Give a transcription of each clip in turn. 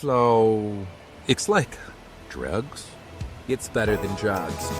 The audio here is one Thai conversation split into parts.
So, it's like drugs. It's better than drugs.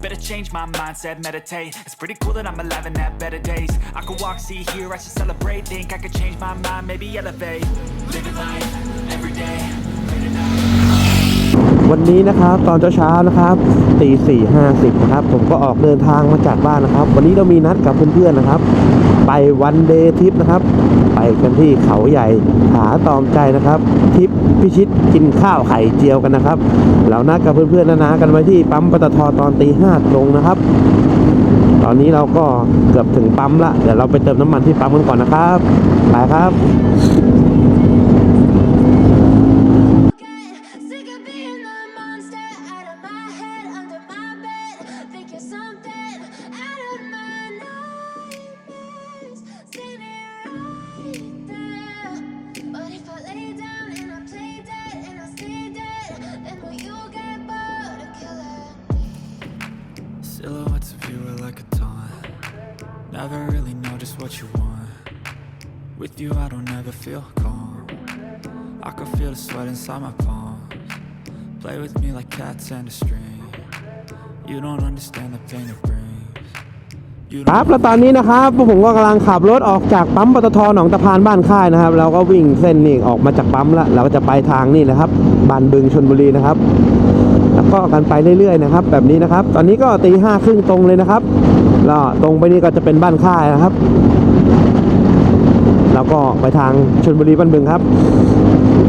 Better change my mindset, meditate. It's pretty cool that I'm alive and have better days. I could walk, see, hear, I should celebrate. Think I could change my mind, maybe elevate. Living life every day. วันนี้นะครับตอนเช้าๆนะครับตีสี่ห้าสิบนะครับผมก็ออกเดินทางมาจากบ้านนะครับ วันนี้เรามีนัดกับเพื่อนๆนะครับ ไปวันเดย์ทริปนะครับ ไปกันที่เขาใหญ่หาตอมใจนะครับทริป พิชิตกินข้าวไข่เจียวกันนะครับ เรานัดกับเพื่อนๆนะนะกันไว้ที่ปั๊มปตทตอนตีห้าตรงนะครับ ตอนนี้เราก็เกือบถึงปั๊มละเดี๋ยวเราไปเติมน้ำมันที่ปั๊มกันก่อนนะครับไปครับ Silhouettes of you are like a taunt. Never really know just what you want. With you, I don't ever feel calm. I can feel the sweat inside my palms. Play with me like cats and a string. You don't understand the pain it brings. You ครับ don't แล้วตอนนี้นะครับพวกผมก็กำลังขับรถออกจากปั๊มปตทหนองตะพานบ้านค่ายนะครับ เราก็วิ่งเส้นนี่ออกมาจากปั๊มล้วเราก็จะไปทางนี่นะครับบานบึงชนบุรีนะครับ ก็กันไปเรื่อยๆนะครับ แบบนี้นะครับ ตอนนี้ก็ตีห้าครึ่งตรงเลยนะครับแล้วตรงไปนี่ก็จะเป็นบ้านค่ายนะครับ แล้วก็ไปทางชนบุรีบ้านบึงครับ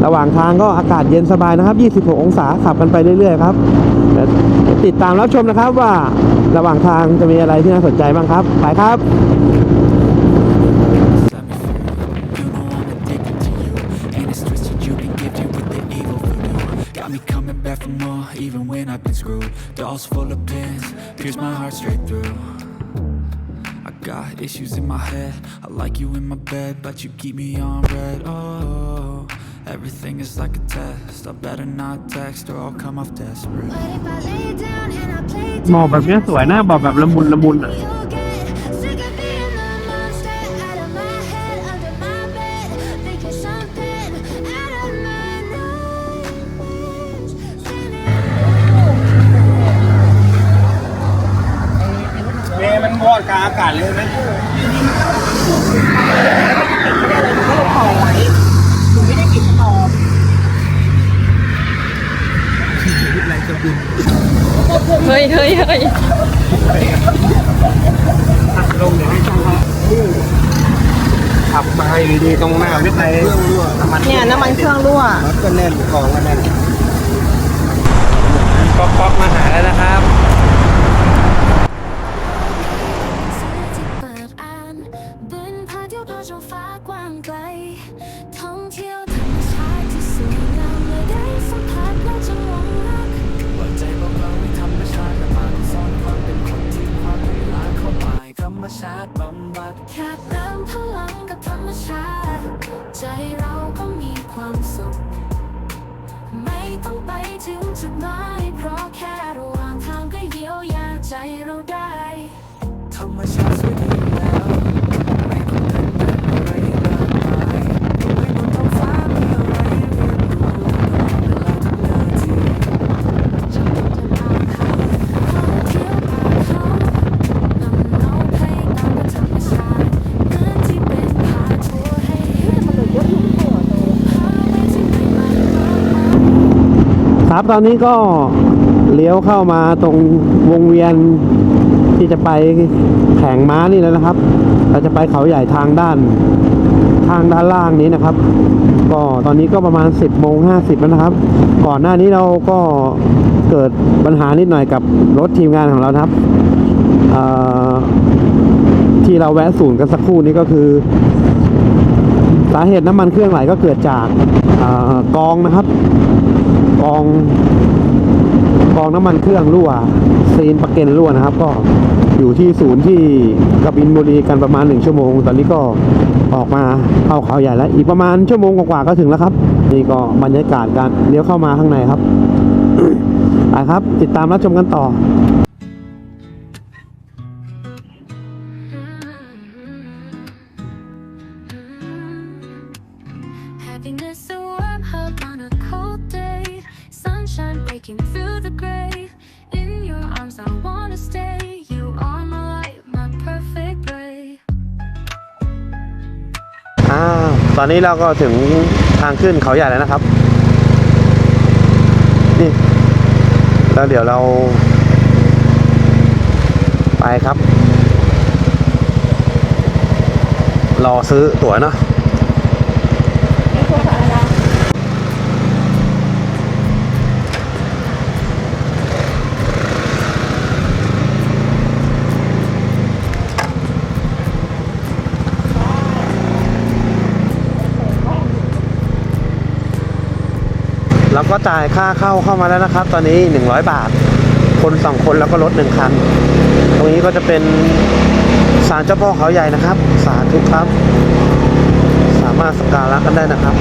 ระหว่างทางก็อากาศเย็นสบายนะครับ 26 องศาขับกันไปเรื่อยๆครับติดตามรับชมนะครับว่าระหว่างทางจะมีอะไรที่น่าสนใจบ้างครับ ไปครับ when I've been screwed. Dolls full of pins, pierce my heart straight through. I got issues in my head. I like you in my bed, but you keep me on red. Oh, everything is like a test. I better not text or I'll come off desperate. But if I lay down and I play หมอก dead, แบบนี้สวยนะบอกแบบละมุนละมุนอ่ะ กลางอากาศเลยไหมเฮ้ยเฮ้ยเฮ้ยลงเดี๋ยวให้ช่างเขาขับไปดีๆตรงหน้าวิทยเครื่องรั่วน้ำมันเนี่ยน้ำมันเครื่องรั่วรถก็แน่นกองก็แน่นป๊อกป๊อกมาหาแล้วนะครับ ธรรมชาติบำบัดแค่เติมพลังกับธรรมชาติ ใจเราก็มีความสุข ไม่ต้องไปถึงจุดหมายเพราะแค่ระหว่างทางก็เยียวยาใจเราได้ ธรรมชาติ ตอนนี้ก็เลี้ยวเข้ามาตรงวงเวียนที่จะไปแข่งม้านี่แล้วนะครับ เราจะไปเขาใหญ่ทางด้านทางด้านล่างนี้นะครับ ก็ตอนนี้ก็ประมาณ 10โมง50แล้วนะครับ ก่อนหน้านี้เราก็เกิดปัญหานิดหน่อยกับรถทีมงานของเราครับที่เราแวะศูนย์กันสักครู่นี้ก็คือ สาเหตุน้ำมันเครื่องไหลก็เกิดจากอกองนะครับ กองกองน้ำมันเครื่องรั่วซีนประเก็นรั่วนะครับ ก็อยู่ที่ศูนย์ที่กบินบุรีกันประมาณหนึ่งชั่วโมง ตอนนี้ก็ออกมาเข้าเขาใหญ่แล้ว อีกประมาณชั่วโมงกว่าก็ถึงแล้วครับ นี่ก็บรรยากาศการเลี้ยวเข้ามาข้างในครับไปครับ ติดตามรับชมกันต่อ Sunshine breaking through the gray. In your arms, I wanna stay. You are my light, my perfect ray. อ่าตอนนี้เราก็ถึงทางขึ้นเขาใหญ่แล้วนะครับ นี่ แล้วเดี๋ยวเรา ไปครับ รอซื้อตั๋วเนาะ แล้วก็จ่ายค่าเข้าเข้ามาแล้วนะครับ ตอนนี้ 100 บาท คนสองคนแล้วก็รถหนึ่งคัน ตรงนี้ก็จะเป็นศาลเจ้าพ่อเขาใหญ่นะครับ สาธุครับ สามารถสักการะกันได้นะครับ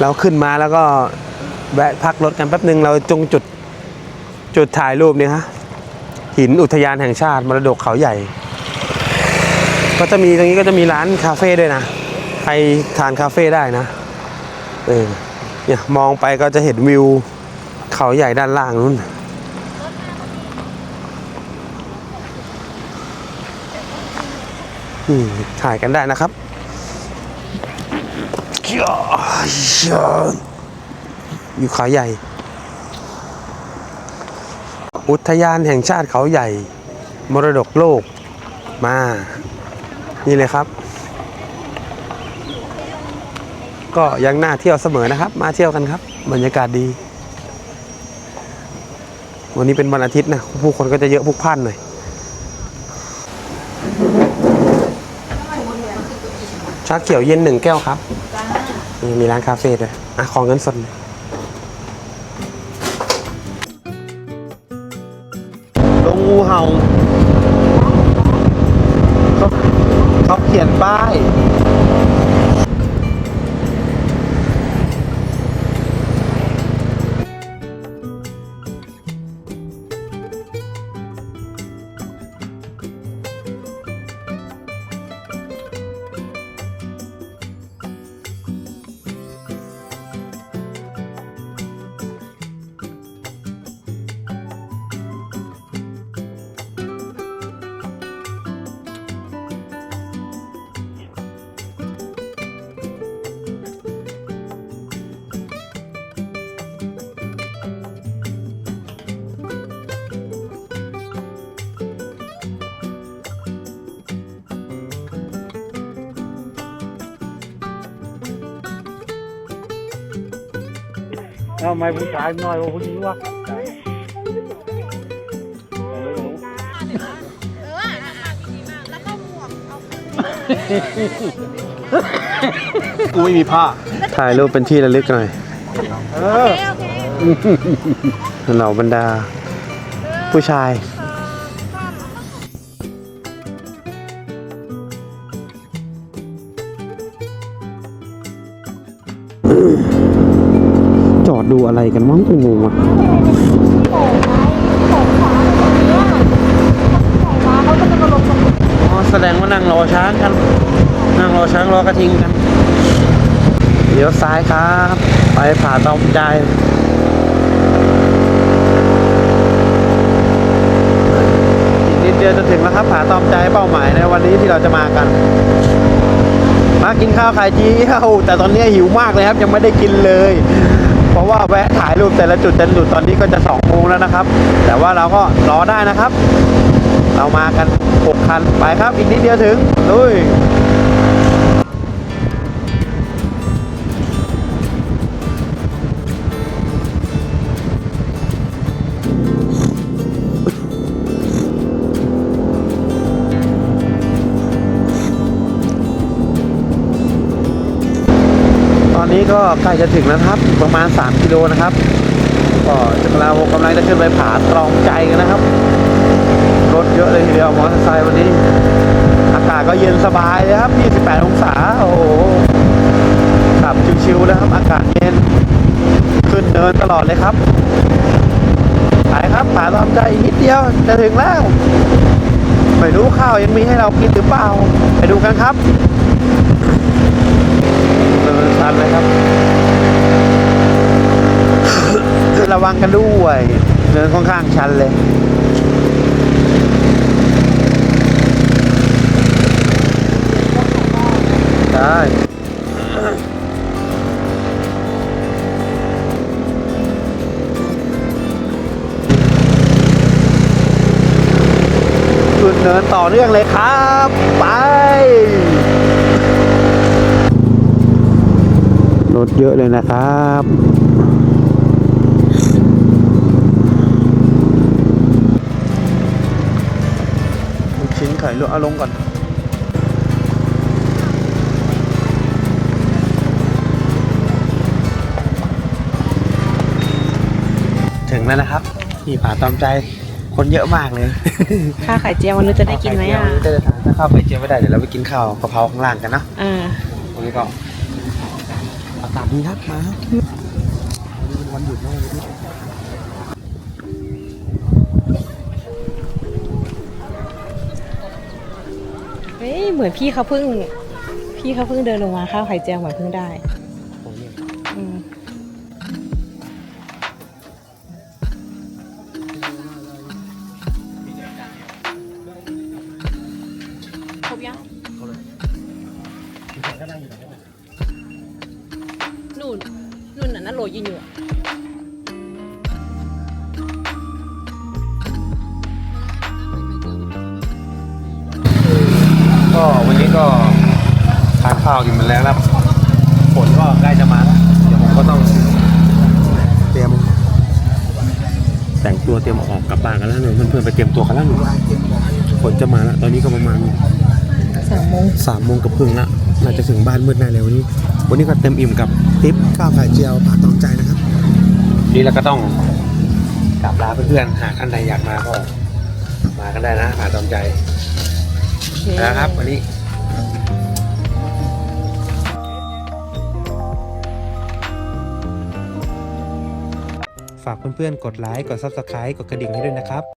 เราขึ้นมาแล้วก็แวะพักรถกันแป๊บหนึ่งเราจงจุดจุดถ่ายรูปเนี่ยฮะหินอุทยานแห่งชาติมรดกเขาใหญ่ ก็จะมีตรงนี้ก็จะมีร้านคาเฟ่ด้วยนะใครทานคาเฟ่ได้นะเออเนี่ยมองไปก็จะเห็นวิวเขาใหญ่ด้านล่างนู้นถ่ายกันได้นะครับ อยู่เขาใหญ่ อุทยานแห่งชาติเขาใหญ่ มรดกโลกมา นี่เลยครับ ก็ยังน่าเที่ยวเสมอนะครับ มาเที่ยวกันครับ บรรยากาศดี วันนี้เป็นวันอาทิตย์นะ ผู้คนก็จะเยอะพลุกพล่านหน่อยชาเขียวเย็นหนึ่งแก้วครับ นี่มีร้านคาเฟ่ด้วยอะของเงินสดเลยลงงูเห่าเขาเขาเขียนป้าย ทำไมผู้ชายน้อยกว่าผู้หญิงวะกูไม่มีผ้า ถ่ายรูปเป็นที่ระลึกหน่อยเออเหล่าบรรดา ผู้ชาย จอดดูอะไรกันวะกูงงอะอ๋อแสดงว่านั่งรอช้างกัน นั่งรอช้างรอกระทิงกันเลี้ยวซ้ายครับ ไปผ่าตอมใจอีกนิดเดียวจะถึงแล้วครับผาตอมใจเป้าหมายในวันนี้ที่เราจะมากัน มากินข้าวไข่เจียวแต่ตอนนี้หิวมากเลยครับ ยังไม่ได้กินเลย เพราะว่าแวะถ่ายรูปแต่ละจุดแต่ละจุดตอนนี้ก็จะสองโมงแล้วนะครับ แต่ว่าเราก็รอได้นะครับ เรามากันหกคัน ไปครับ อีกนิดเดียวถึงลุย ก็ใกล้จะถึงแล้วครับประมาณ 3 กิโลนะครับ ก็เรากำลังจะขึ้นไปผาตรองใจกันนะครับ รถเยอะเลยทีเดียวมอเตอร์ไซค์วันนี้ อากาศก็เย็นสบายเลยครับ 28 องศา โอ้โหขับชิวๆนะครับ อากาศเย็น ขึ้นเนินตลอดเลยครับไปครับผาตรอมใจอีกนิดเดียวจะถึงแล้วไม่รู้ข้าวยังมีให้เรากินหรือเปล่า ไปดูกันครับ เนินชันเลยครับ ระวังกันด้วยเนินค่อนข้างชันเลยได้ขึ้นเนินต่อเนื่องเลยครับ ไป รถเยอะเลยนะครับ ลูกชิ้นไข่ลวกเอาลงก่อน ถึงแล้วนะครับที่ผาตอมใจคนเยอะมากเลย ข้าวไข่เจียววันนี้จะได้กินไหมอะจะได้ทานถ้าข้าวไข่เจียวไม่ได้เดี๋ยวเราไปกินข้าวกะเพราข้างล่างกันเนาะอ่า วันนี้ก็ มีครับมาครับวันนี้เป็นวันหยุดนะวันนี้เฮ้ยเหมือนพี่เขาเพิ่ง พี่เขาเพิ่งเดินลงมาข้าวไข่เจียวเหมือนเพิ่งได้ นู่นนู่นน่ะนั่นโหลยืนอยู่ก็วันนี้ก็ทานข้าวกินมาแล้วครับฝนก็ใกล้จะมาแล้วเดี๋ยวผมก็ต้องเตรียม แต่งตัวเตรียมออกกลับบ้านกันแล้วเนี่ยเพื่อนๆไปเตรียมตัวกันแล้วหนูฝนจะมาแล้วตอนนี้ก็ประมาณ สามโมงสามโมงกับครึ่งละน่าจะถึงบ้านมืดแน่เลยวันนี้ วันนี้ก็เต็มอิ่มกับทิปข้าวไข่เจียวผาตองใจนะครับ นี่เราก็ต้องกลับลาเพื่อนๆหากท่านใดอยากมาก็มากันได้นะผาตองใจโอเคนะครับวันนี้ฝากเพื่อนๆ กดไลค์ กด Subscribe กดกระดิ่งให้ด้วยนะครับ